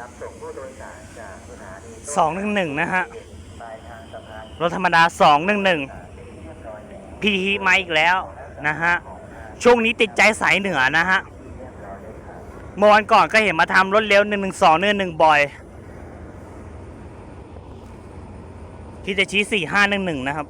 รับส่งผู้โดยสารจากสถานีสองหนึ่งหนึ่งนะฮะ รถธรรมดาสองหนึ่งหนึ่งพีทีมาอีกแล้วนะฮะ ช่วงนี้ติดใจสายเหนือนะฮะเเมื่อวันก่อนก็เห็นมาทำรถเร็วหนึ่งหนึ่งสองเนื่อหนึ่งบ่อย ที่จะชี้สี่ห้าหนึ่งหนึ่งนะครับ